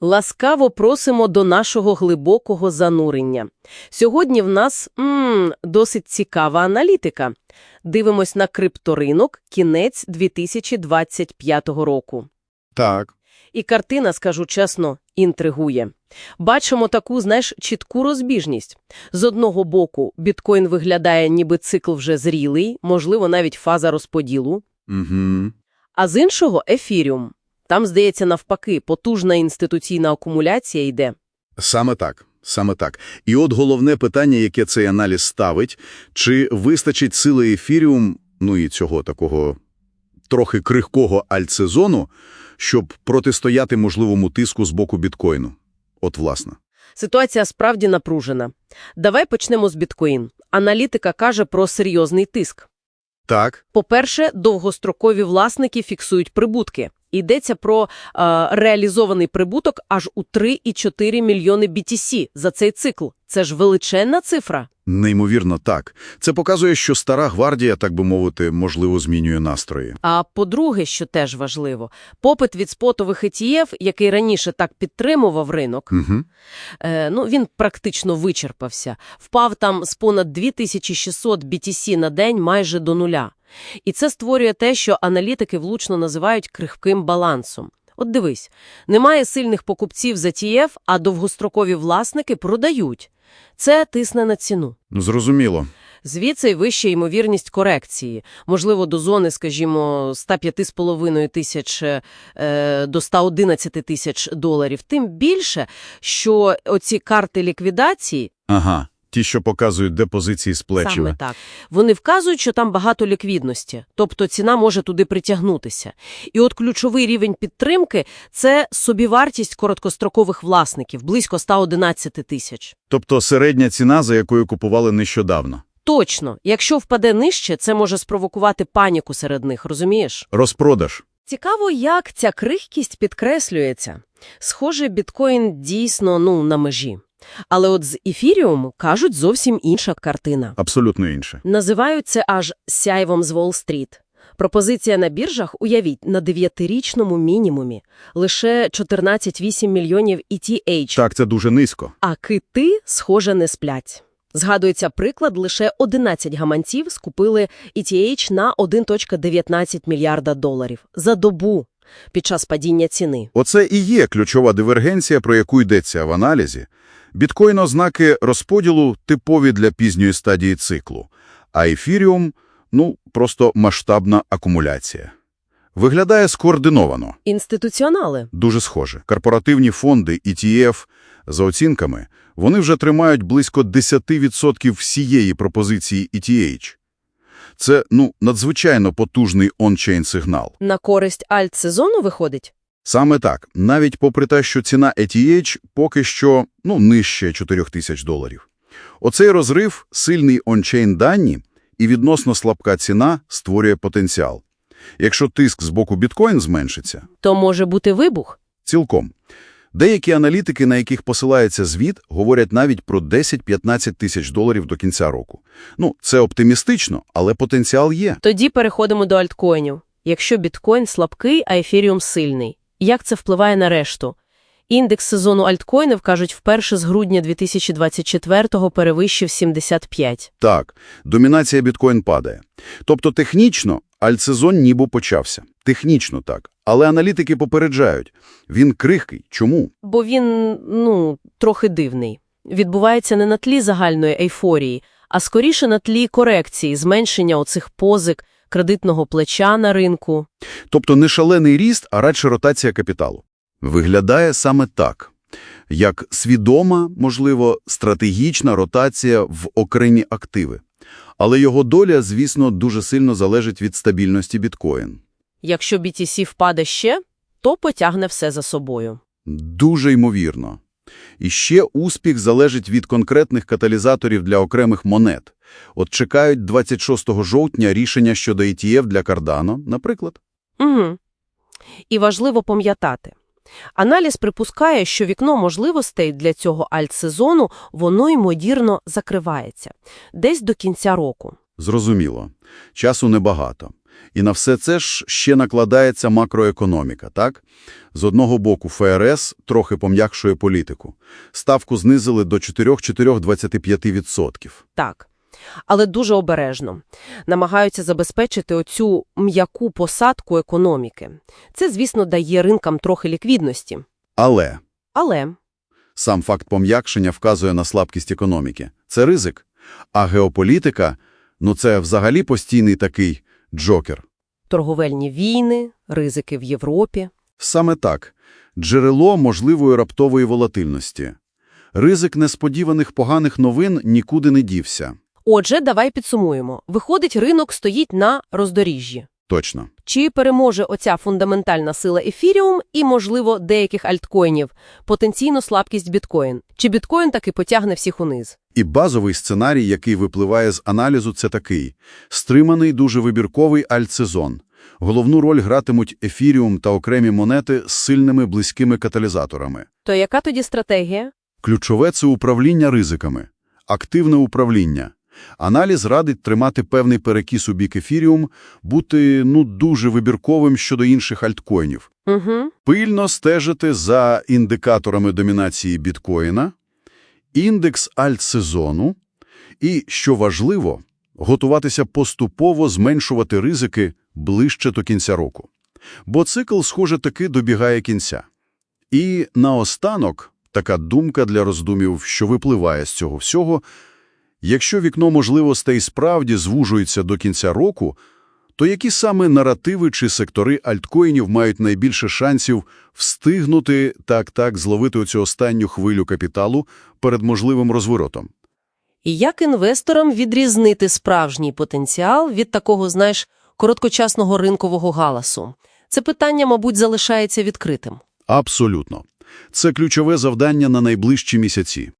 Ласкаво просимо до нашого глибокого занурення. Сьогодні в нас м, досить цікава аналітика. Дивимось на крипторинок кінець 2025 року. Так. І картина, скажу чесно, інтригує. Бачимо таку, знаєш, чітку розбіжність. З одного боку, біткоін виглядає ніби цикл вже зрілий, можливо, навіть фаза розподілу. Угу. А з іншого – ефіріум. Там, здається, навпаки, потужна інституційна акумуляція йде. Саме так. Саме так. І от головне питання, яке цей аналіз ставить, чи вистачить сили ефіріум, ну і цього такого трохи крихкого альтсезону, щоб протистояти можливому тиску з боку біткоїну. От власне. Ситуація справді напружена. Давай почнемо з біткоін. Аналітика каже про серйозний тиск. Так. По-перше, довгострокові власники фіксують прибутки. Йдеться про е, реалізований прибуток аж у 3,4 мільйони BTC за цей цикл. Це ж величезна цифра. Неймовірно так. Це показує, що стара гвардія, так би мовити, можливо, змінює настрої. А по-друге, що теж важливо, попит від спотових ETF, який раніше так підтримував ринок, Угу. е, ну, він практично вичерпався. Впав там з понад 2600 BTC на день майже до нуля. І це створює те, що аналітики влучно називають крихким балансом. От дивись, немає сильних покупців за TF, а довгострокові власники продають. Це тисне на ціну. Ну, зрозуміло. Звідси й вища ймовірність корекції. Можливо, до зони, скажімо, 105,5 тисяч е, до 111 тисяч доларів. Тим більше, що оці карти ліквідації, Ага. Ті, що показують, де позиції з саме так, вони вказують, що там багато ліквідності, тобто ціна може туди притягнутися. І от ключовий рівень підтримки – це собівартість короткострокових власників, близько 111 тисяч. Тобто середня ціна, за якою купували нещодавно. Точно, якщо впаде нижче, це може спровокувати паніку серед них, розумієш? Розпродаж. Цікаво, як ця крихкість підкреслюється. Схоже, біткоін дійсно, ну, на межі. Але от з ефіріум кажуть зовсім інша картина. Абсолютно інше. Називають це аж сяйвом з Уолл-стріт. Пропозиція на біржах, уявіть, на дев'ятирічному мінімумі. Лише 14,8 мільйонів ETH. Так, це дуже низько. А кити, схоже, не сплять. Згадується приклад, лише 11 гаманців скупили ETH на 1,19 мільярда доларів за добу під час падіння ціни. Оце і є ключова дивергенція, про яку йдеться в аналізі. Біткоін ознаки розподілу типові для пізньої стадії циклу, а ефіріум – ну, просто масштабна акумуляція. Виглядає скоординовано, Інституціонали. дуже схоже. Корпоративні фонди, ETF, за оцінками, вони вже тримають близько 10% всієї пропозиції ETH. Це, ну, надзвичайно потужний он-чейн сигнал. На користь альт-сезону виходить? Саме так, навіть попри те, що ціна ETH поки що, ну, нижче 4 тисяч доларів. Оцей розрив, сильний ончейн дані і відносно слабка ціна створює потенціал. Якщо тиск з боку біткоін зменшиться, То може бути вибух? цілком. Деякі аналітики, на яких посилається звіт, говорять навіть про 10-15 тисяч доларів до кінця року. Ну, це оптимістично, але потенціал є. Тоді переходимо до альткоїнів. Якщо біткоін слабкий, а ефіріум сильний. Як це впливає на решту? Індекс сезону альткоїнів, кажуть, вперше з грудня 2024-го перевищив 75. Так, домінація біткоін падає. Тобто технічно альтсезон ніби почався. Технічно так. Але аналітики попереджають. Він крихкий. Чому? Бо він, ну, трохи дивний. Відбувається не на тлі загальної ейфорії, а скоріше на тлі корекції, зменшення оцих позик, кредитного плеча на ринку. Тобто не шалений ріст, а радше ротація капіталу. Виглядає саме так. Як свідома, можливо, стратегічна ротація в окремі активи. Але його доля, звісно, дуже сильно залежить від стабільності біткоін. Якщо BTC впаде ще, то потягне все за собою. Дуже ймовірно. І ще успіх залежить від конкретних каталізаторів для окремих монет. От чекають 26 жовтня рішення щодо ETF для Cardano, наприклад. Угу. І важливо пам'ятати. Аналіз припускає, що вікно можливостей для цього альтсезону, воно, ймовірно, закривається. Десь до кінця року. Зрозуміло. Часу небагато. І на все це ж ще накладається макроекономіка, так? З одного боку, ФРС трохи пом'якшує політику. Ставку знизили до 4-4,25%. Так. Але дуже обережно. Намагаються забезпечити оцю м'яку посадку економіки. Це, звісно, дає ринкам трохи ліквідності. Але Але сам факт пом'якшення вказує на слабкість економіки. Це ризик. А геополітика – ну це взагалі постійний такий джокер. торговельні війни, ризики в Європі. Саме так. Джерело можливої раптової волатильності. Ризик несподіваних поганих новин нікуди не дівся. Отже, давай підсумуємо. Виходить, ринок стоїть на роздоріжжі. Точно. Чи переможе оця фундаментальна сила ефіріум і, можливо, деяких альткоїнів, потенційно слабкість біткоін? Чи біткоін таки потягне всіх униз? І базовий сценарій, який випливає з аналізу, це такий. Стриманий, дуже вибірковий альтсезон. Головну роль гратимуть ефіріум та окремі монети з сильними близькими каталізаторами. То яка тоді стратегія? Ключове – це управління ризиками. Активне управління. Аналіз радить тримати певний перекіс у бік ефіріум, бути ну дуже вибірковим щодо інших альткоїнів. Угу. Пильно стежити за індикаторами домінації біткоїна, індекс альтсезону і, що важливо, готуватися поступово зменшувати ризики ближче до кінця року. Бо цикл, схоже, таки добігає кінця. І наостанок така думка для роздумів, що випливає з цього всього – якщо вікно можливостей справді звужується до кінця року, то які саме наративи чи сектори альткоїнів мають найбільше шансів встигнути так-так зловити оцю останню хвилю капіталу перед можливим розворотом? І як інвесторам відрізнити справжній потенціал від такого, знаєш, короткочасного ринкового галасу? Це питання, мабуть, залишається відкритим. Абсолютно. Це ключове завдання на найближчі місяці.